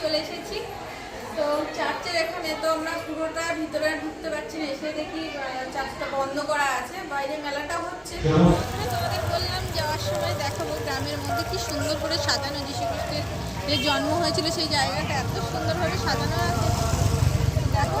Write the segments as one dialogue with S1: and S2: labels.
S1: চলে এসেছি। তো চার্চের এখানে তো আমরা পুরোটা ভিতরে ঢুকতে পারছি না এসে দেখি চার্চটা বন্ধ করা আছে। বাইরে মেলাটা হচ্ছে। তোমাদের বললাম যাওয়ার সময় দেখাবো গ্রামের মধ্যে কি সুন্দর করে সাজানো। যীশু খ্রিস্টের যে জন্ম হয়েছিল সেই জায়গাটা এত সুন্দরভাবে সাজানো আছে। দেখো।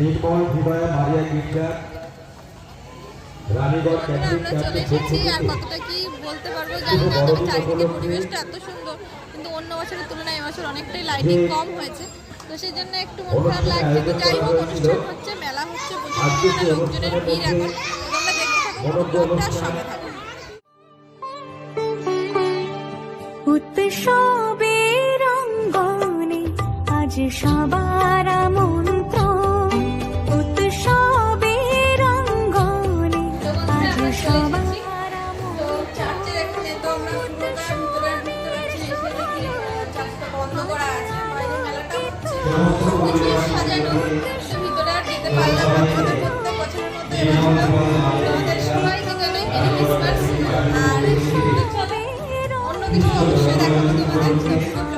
S2: নির্মল হৃদয়ে মারিয়া গির্জা রানীগঞ্জ ক্যাথলিক
S1: এসেছি। আর কতটা কি বলতে পারব জানি না তবে চারিদিকে পরিবেশটা এত সুন্দর কিন্তু অন্য বছরের তুলনায় এবছর অনেকটাই লাইটিং কম হয়েছে। তো সেই জন্য একটু মন খারাপ লাগছে। তো যাই হোক অনুষ্ঠান হচ্ছে মেলা হচ্ছে প্রচুর পরিমাণে লোকজনের ভিড় এখন। তোমরা দেখতে থাকো পুরো ব্লগটার সঙ্গে থাকো।
S3: উৎসবের অঙ্গনে আজ সবার
S1: সাজানো ভিতরে আর যেতে পারলাম না আমাদের প্রত্যেক বছরের মতো এবছর সবাইকে জানাই মেরি ক্রিসমাস আর অন্য কিছু অবশ্যই দেখাবো তোমাদের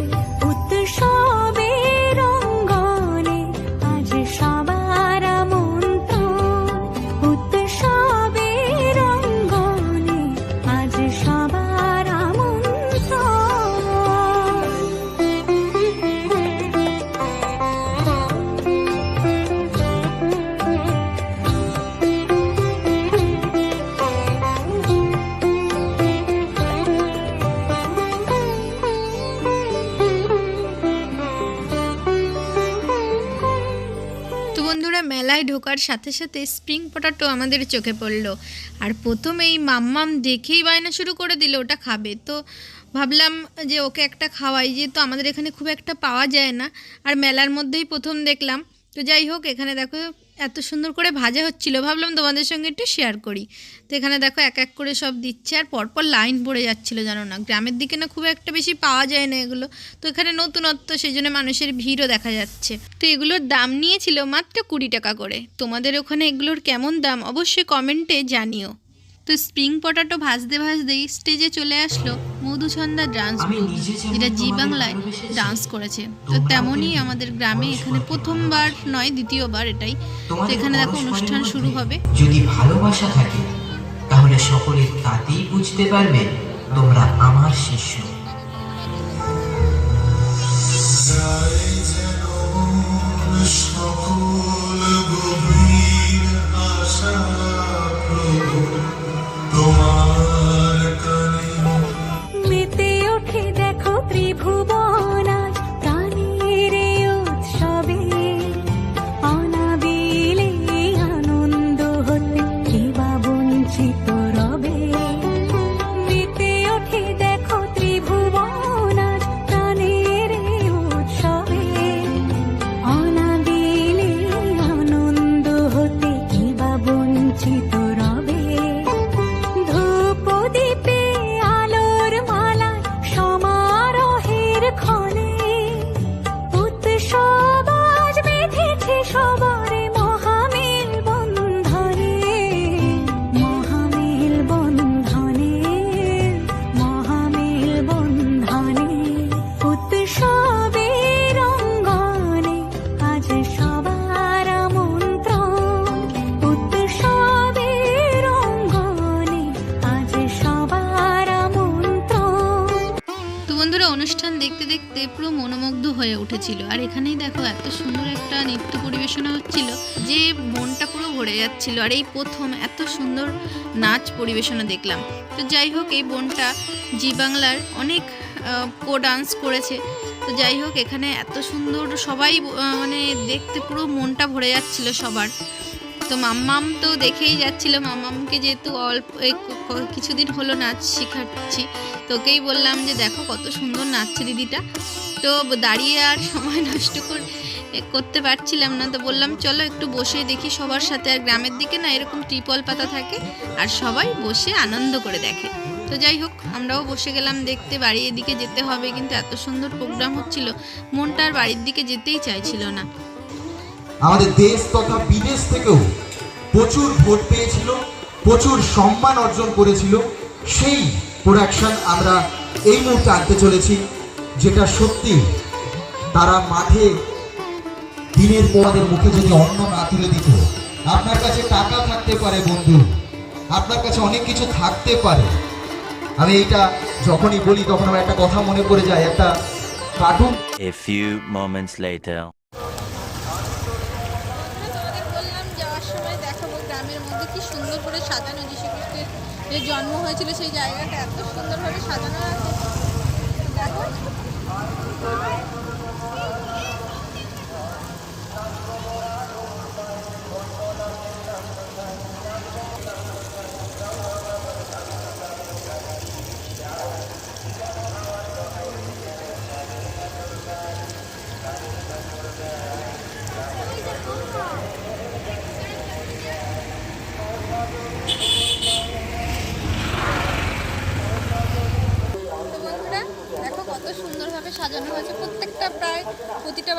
S1: বন্ধুরা মেলায় ঢোকার সাথে সাথে স্প্রিং পটাটো আমাদের চোখে পড়ল। আর প্রথম এই মাম্মাম দেখেই বায়না শুরু করে দিল, ওটা খাবে। তো ভাবলাম যে ওকে একটা খাওয়াই, যেহেতু আমাদের এখানে খুব একটা পাওয়া যায় না। আর মেলার মধ্যেই প্রথম দেখলাম। তো যাই হোক, এখানে দেখো এত সুন্দর করে ভাজা হচ্ছিল, ভাবলাম তোমাদের সঙ্গে একটু শেয়ার করি। তো এখানে দেখো এক এক করে সব দিচ্ছে আর পরপর লাইন পড়ে যাচ্ছিল জানো না। গ্রামের দিকে না খুব একটা বেশি পাওয়া যায় না এগুলো। তো এখানে নতুনত্ব, সেই জন্য মানুষের ভিড়ও দেখা যাচ্ছে। তো এগুলোর দাম নিয়েছিল মাত্র কুড়ি টাকা করে। তোমাদের ওখানে এগুলোর কেমন দাম? অবশ্যই কমেন্টে জানিও। তো স্প্রিং পটাটো ভাজতে ভাজতেই স্টেজে চলে আসলো মধুছন্দা ডান্স গ্রুপ যেটা জি বাংলায় ডান্স করেছে। তো তেমনই আমাদের গ্রামে এখানে প্রথমবার নয় দ্বিতীয়বার এটাই। তো এখানে দেখো অনুষ্ঠান শুরু হবে।
S3: যদি ভালোবাসা থাকে তাহলে সকলে তাতেই বুঝতে পারবে তোমরা আমার শিষ্য।
S1: মনোমুগ্ধ হয়ে উঠেছিল। আর এখানেই দেখো এত সুন্দর একটা নৃত্য পরিবেশনা হচ্ছিল যে মনটা পুরো ভরে যাচ্ছিল। আর এই প্রথম এত সুন্দর নাচ পরিবেশনা দেখলাম। তো যাই হোক, এই বোনটা জি বাংলার অনেক কো ডান্স করেছে। তো যাই হোক, এখানে এত সুন্দর সবাই মানে দেখতে পুরো মনটা ভরে যাচ্ছিল সবার। তো মাম্মাম তো দেখেই যাচ্ছিল। মাম্মামকে যেহেতু অল্প কিছুদিন হলো নাচ শেখাচ্ছি, তোকেই বললাম যে দেখো কত সুন্দর নাচছে দিদিটা। তো দাঁড়িয়ে আর সময় নষ্ট কর- করতে পারছিলাম না। তো বললাম, চলো একটু বসে দেখি সবার সাথে আর গ্রামের দিকে না এরকম ত্রিপল পাতা থাকে আর সবাই বসে আনন্দ করে দেখে। তো যাই হোক, আমরাও বসে গেলাম দেখতে। বাড়ির দিকে যেতে হবে কিন্তু এত সুন্দর প্রোগ্রাম হচ্ছিল, মনটা আর বাড়ির দিকে যেতেই চাইছিল না।
S4: আমাদের দেশ তথা বিদেশ থেকেও প্রচুর ভোট পেয়েছিল, প্রচুর সম্মান অর্জন করেছিল। সেই প্রোডাকশন আমরা এই মুহূর্তে আনতে চলেছি, যেটা সত্যি তারা মাঠে দিনের পদের মুখে যদি অন্ন না তুলে দিত, আপনার কাছে টাকা থাকতে পারে বন্ধু, আপনার কাছে অনেক কিছু থাকতে পারে। আমি এইটা যখনই বলি তখন আমার একটা কথা মনে পড়ে যায়, একটা কার্টুন.
S1: যে জন্ম হয়েছিল সেই জায়গাটা এত সুন্দরভাবে সাজানো আছে। দেখো।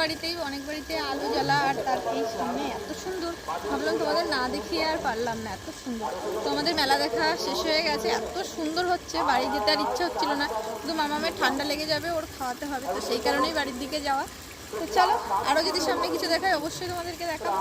S1: বাড়িতেই, অনেক বাড়িতে আলো জ্বালা আর তার এই সামনে এত সুন্দর। ভাবলাম তোমাদের না দেখিয়ে আর পারলাম না, এত সুন্দর। তোমাদের মেলা দেখা শেষ হয়ে গেছে, এত সুন্দর হচ্ছে, বাড়ি যেতে আর ইচ্ছা হচ্ছিল না। কিন্তু মামামের ঠান্ডা লেগে যাবে, ওর খাওয়াতে হবে, তো সেই কারণেই বাড়ির দিকে যাওয়া। তো চলো, আরও যদি সামনে কিছু দেখায়, অবশ্যই তোমাদেরকে দেখাবো।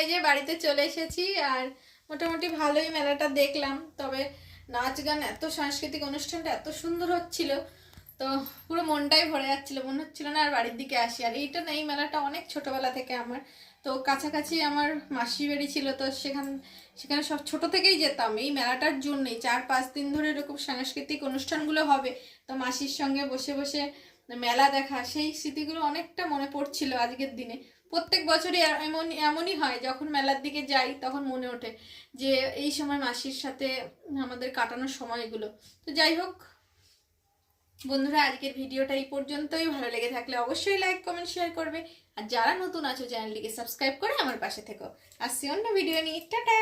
S1: এই যে বাড়িতে চলে এসেছি আর মোটামুটি ভালোই মেলাটা দেখলাম। তবে নাচ গান এত সাংস্কৃতিক অনুষ্ঠানটা এত সুন্দর হচ্ছিল, তো পুরো মনটাই ভরে যাচ্ছিল। মনে হচ্ছিল না আর বাড়ির দিকে আসি। আর এইটা না, এই মেলাটা অনেক ছোটবেলা থেকে আমার। তো কাছাকাছি আমার মাসি বাড়ি ছিল, তো সেখান, সেখানে সব ছোট থেকেই যেতাম। এই মেলাটার জন্যই চার পাঁচ দিন ধরে এরকম সাংস্কৃতিক অনুষ্ঠানগুলো হবে। তো মাসির সঙ্গে বসে বসে মেলা দেখা, সেই স্মৃতিগুলো অনেকটা মনে পড়ছিল আজকের দিনে। প্রত্যেক বছরই এমন এমনই হয়, যখন মেলার দিকে যাই তখন মনে ওঠে যে এই সময় মাসির সাথে আমাদের কাটানোর সময়গুলো। তো যাই হোক, বন্ধুরা, আজকের ভিডিওটা এই পর্যন্তই। ভালো লেগে থাকলে অবশ্যই লাইক কমেন্ট শেয়ার করবে। আর যারা নতুন আছো, চ্যানেলটিকে সাবস্ক্রাইব করে আমার পাশে থেকো। আসছি অন্য ভিডিও নিয়ে। টাটা!